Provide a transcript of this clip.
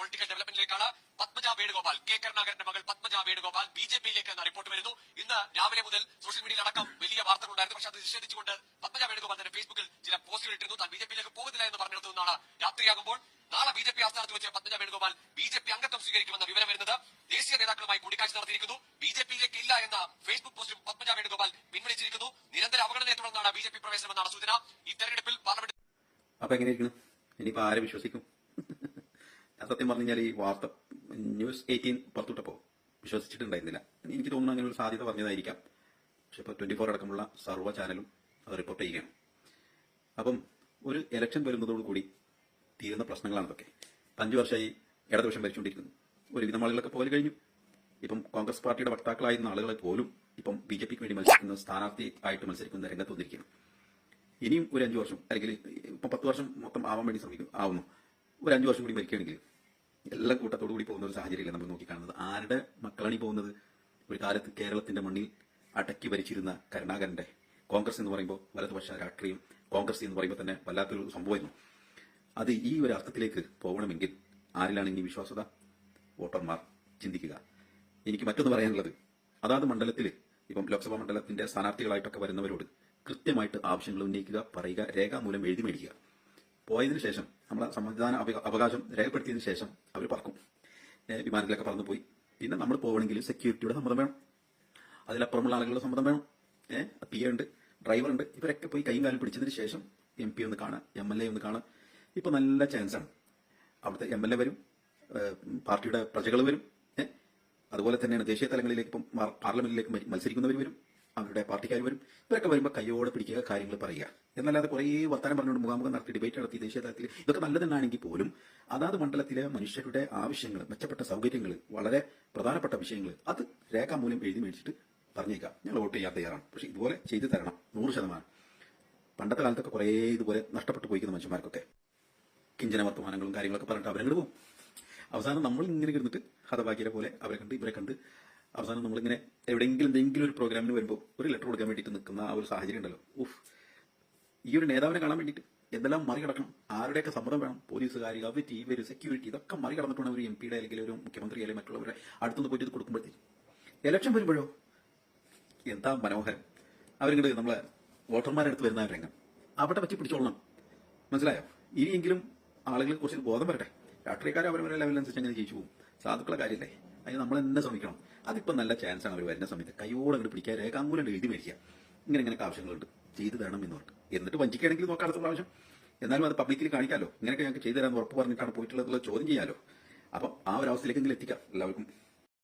Political ഡെവലപ്മെന്റിലേക്കാണ് Padmaja Venugopal. K. കരുണാകരന്റെ മകൾ പത്മജ വേണുഗോപാൽ ബി ജെ പിയിലേക്ക് എന്ന റിപ്പോർട്ട് വരുന്നു ഇന്ന് രാവിലെ മുതൽ സോഷ്യൽ മീഡിയയിൽ അടക്കം വലിയ വാർത്തകളുണ്ടായിരുന്നു. പക്ഷെ അത് നിഷേധിച്ചുകൊണ്ട് പത്മജ വേണുഗോപാൽ തന്നെ ഫേസ്ബുക്കിൽ ചില പോസ്റ്റുകൾ ഇട്ടിരുന്നു. താൻ ബി ജെ പിയിലേക്ക് പോകുന്നില്ല എന്ന് എന്നാണ് രാത്രിയാകുമ്പോൾ നാളെ ബി ജെ പി ആസ്ഥാനത്ത് വെച്ച് Padmaja Venugopal B J P അംഗത്വം സ്വീകരിക്കുമെന്ന വിവരം വരുന്നത് ദേശീയ നേതാക്കളുമായി കൂടിക്കാഴ്ച നടത്തിയിരിക്കുന്നു. ബി ജെ പിയിലേക്ക് ഇല്ല എന്ന ഫേസ്ബുക്ക് പോസ്റ്റും പത്മജ വേണുഗോപാൽ പിൻവലിച്ചിരിക്കുന്നു. നിരന്തര അവഗണനയെ തുടർന്നാണ് ബി ജെ പി പ്രവേശനമെന്നാണ് സൂചന. ഈ തെരഞ്ഞെടുപ്പിൽ പാർലമെന്റ് അപ്പൊ എങ്ങനെയിരിക്കണം? ഇനിയിപ്പോ ആരെ വിശ്വസിക്കും? സത്യം പറഞ്ഞു ഈ വാർത്ത ന്യൂസ് എയ്റ്റീൻ പുറത്തുവിട്ടപ്പോ വിശ്വസിച്ചിട്ടുണ്ടായിരുന്നില്ല. എനിക്ക് തോന്നുന്നു അങ്ങനെ ഒരു സാധ്യത പറഞ്ഞതായിരിക്കാം. പക്ഷെ ഇപ്പൊ ട്വന്റി ഫോർ അടക്കമുള്ള സർവ ചാനലും അത് റിപ്പോർട്ട് ചെയ്യുകയാണ്. അപ്പം ഒരു ഇലക്ഷൻ വരുന്നതോടുകൂടി തീരുന്ന പ്രശ്നങ്ങളാണ് ഇതൊക്കെ. ഇപ്പൊ അഞ്ചു വർഷമായി ഇടതുപക്ഷം ഭരിച്ചുകൊണ്ടിരിക്കുന്നു. ഒരുവിധം ആളുകളൊക്കെ പോലെ കഴിഞ്ഞു. ഇപ്പം കോൺഗ്രസ് പാർട്ടിയുടെ വക്താക്കളായിരുന്ന ആളുകളെ പോലും ഇപ്പം ബി ജെ പിക്ക് വേണ്ടി മത്സരിക്കുന്ന സ്ഥാനാർത്ഥി ആയിട്ട് മത്സരിക്കുന്ന രംഗത്ത് വന്നിരിക്കുന്നു ഇനിയും ഒരു അഞ്ചു വർഷം അല്ലെങ്കിൽ ഇപ്പം പത്ത് വർഷം മൊത്തം ആവാൻ വേണ്ടി ശ്രമിക്കും ആവുന്നു. ഒരു അഞ്ചു വർഷം കൂടി മരിക്കുകയാണെങ്കിൽ എല്ലാ കൂട്ടത്തോടു കൂടി പോകുന്ന ഒരു സാഹചര്യമില്ല നമ്മൾ നോക്കിക്കാണുന്നത്? ആരുടെ മക്കളാണ് ഈ പോകുന്നത്? ഒരു കാലത്ത് കേരളത്തിന്റെ മണ്ണിൽ അടക്കി ഭരിച്ചിരുന്ന കരുണാകരന്റെ കോൺഗ്രസ് എന്ന് പറയുമ്പോൾ വലതുപക്ഷ രാഷ്ട്രീയം കോൺഗ്രസ് എന്ന് പറയുമ്പോൾ തന്നെ വല്ലാത്തൊരു സംഭവമായിരുന്നു. അത് ഈ ഒരു അർത്ഥത്തിലേക്ക് പോകണമെങ്കിൽ ആരിലാണ് ഇനി വിശ്വാസത വോട്ടർമാർ ചിന്തിക്കുക. എനിക്ക് മറ്റൊന്ന് പറയാനുള്ളത്. അതാത് മണ്ഡലത്തിൽ ഇപ്പം ലോക്സഭാ മണ്ഡലത്തിന്റെ സ്ഥാനാർത്ഥികളായിട്ടൊക്കെ വരുന്നവരോട് കൃത്യമായിട്ട് ആവശ്യങ്ങൾ ഉന്നയിക്കുക പറയുക രേഖാമൂലം എഴുതി മേടിക്കുക. പോയതിനു ശേഷം നമ്മളെ സമ്മതിദാന അവകാശം രേഖപ്പെടുത്തിയതിനു ശേഷം അവർ പറക്കും. വിമാനത്തിലൊക്കെ പറന്നു പോയി. പിന്നെ നമ്മൾ പോകണമെങ്കിൽ സെക്യൂരിറ്റിയുടെ സമ്മതം വേണം. അതിലപ്പുറമുള്ള ആളുകളുടെ സമ്മതം വേണം. ഏഹ് പി ഉണ്ട് ഡ്രൈവർ ഉണ്ട്. ഇവരൊക്കെ പോയി കൈയും കാലം പിടിച്ചതിന് ശേഷം എം പി ഒന്ന് കാണാം എം എൽ എ ഒന്ന് കാണാം. ഇപ്പൊ നല്ല ചാൻസ് ആണ്. അവിടുത്തെ എം എൽ എ വരും. പാർട്ടിയുടെ പ്രജകൾ വരും. അതുപോലെ തന്നെയാണ് ദേശീയ തലങ്ങളിലേക്ക് ഇപ്പം പാർലമെന്റിലേക്ക് മത്സരിക്കുന്നവർ വരും. അവരുടെ പാർട്ടിക്കാർ വരും. ഇവരൊക്കെ വരുമ്പോൾ കയ്യോടെ പിടിക്കുക കാര്യങ്ങൾ പറയുക. എന്നല്ലാതെ കുറേ വർത്തമാനം പറഞ്ഞുകൊണ്ട് മുഖാമുഖം നടത്തി ഡിബേറ്റ് നടത്തി ദേശീയ തലത്തിൽ ഇതൊക്കെ നല്ലതെന്നാണെങ്കിൽ പോലും അതാത് മണ്ഡലത്തിലെ മനുഷ്യരുടെ ആവശ്യങ്ങൾ മെച്ചപ്പെട്ട സൗകര്യങ്ങൾ വളരെ പ്രധാനപ്പെട്ട വിഷയങ്ങൾ അത് രേഖാമൂലം എഴുതി മേടിച്ചിട്ട് പറഞ്ഞേക്കാം. ഞങ്ങൾ വോട്ട് ചെയ്യാൻ തയ്യാറാണ്. പക്ഷെ ഇതുപോലെ ചെയ്തു തരണം. നൂറ് ശതമാനം. പണ്ടത്തെ കാലത്തൊക്കെ കുറേ ഇതുപോലെ നഷ്ടപ്പെട്ടു പോയിക്കുന്ന മനുഷ്യന്മാർക്കൊക്കെ. കിഞ്ചന വർത്തമാനങ്ങളും കാര്യങ്ങളൊക്കെ പറഞ്ഞിട്ട് അവരങ്ങോട്ട് പോകും. അവസാനം നമ്മൾ ഇങ്ങനെ ഇരുന്നിട്ട് ഹതഭാഗ്യരെ പോലെ അവരെ കണ്ട് ഇവരെ കണ്ട് അവസാനം നമ്മളിങ്ങനെ എവിടെയെങ്കിലും എന്തെങ്കിലും ഒരു പ്രോഗ്രാമിന് വരുമ്പോൾ ഒരു ലെറ്റർ കൊടുക്കാൻ വേണ്ടിയിട്ട് നിൽക്കുന്ന ആ ഒരു സാഹചര്യം ഉണ്ടല്ലോ. ഉഫ്. ഈ ഒരു നേതാവിനെ കാണാൻ വേണ്ടിയിട്ട് എന്തെല്ലാം മറികടക്കണം? ആരുടെയൊക്കെ സമ്മതം വേണം? പോലീസുകാർ അവർ ഇവർ സെക്യൂരിറ്റി ഇതൊക്കെ മറികടന്നിട്ടാണ് ഒരു എം പിയുടെ അല്ലെങ്കിൽ ഒരു മുഖ്യമന്ത്രി അല്ലെങ്കിൽ മറ്റുള്ളവരെ അടുത്തുനിന്ന് പോയിട്ട് ഇത് കൊടുക്കുമ്പോഴത്തേക്ക്. ഇലക്ഷൻ വരുമ്പോഴോ? എന്താ മനോഹരം. അവരിങ്ങോട്ട് നമ്മളെ വോട്ടർമാരുടെ അടുത്ത് വരുന്ന രംഗം. അവിടെ പറ്റി പിടിച്ചോളണം. മനസ്സിലായോ? ഇനിയെങ്കിലും ആളുകളെ കുറിച്ച് ബോധം വരട്ടെ. രാഷ്ട്രീയക്കാർ അവരവരെ ലെവലനുസരിച്ച് അങ്ങനെ ജയിച്ചു പോകും. സാധുക്കളെ കാര്യമല്ലേ? അതിന് നമ്മൾ തന്നെ ശ്രമിക്കണം. അതിപ്പോൾ നല്ല ചാൻസ് ആണ് അവർ വരുന്ന സമയത്ത്. കൈയോടെ അങ്ങോട്ട് പിടിക്കുക രേഖാമൂലം എഴുതി മേടിക്കുക. ഇങ്ങനെ ഇങ്ങനെ ആവശ്യങ്ങളുണ്ട്. ചെയ്തു തരണം എന്ന് പറഞ്ഞു എന്നിട്ട് വഞ്ചിക്കുകയാണെങ്കിൽ നോക്കാം അടുത്ത പ്രാവശ്യം. എന്നാലും അത് പബ്ലിക്കിൽ കാണിക്കാമല്ലോ ഇങ്ങനെയൊക്കെ ഞങ്ങൾക്ക് ചെയ്തു തരാമെന്ന് ഉറപ്പ് പറഞ്ഞിട്ടാണ് പോയിട്ടുള്ളത് ചോദ്യം ചെയ്യാമല്ലോ അപ്പം ആ ഒരു അവസ്ഥയിലേക്കെങ്കിലും എത്തിക്കാം. എല്ലാവർക്കും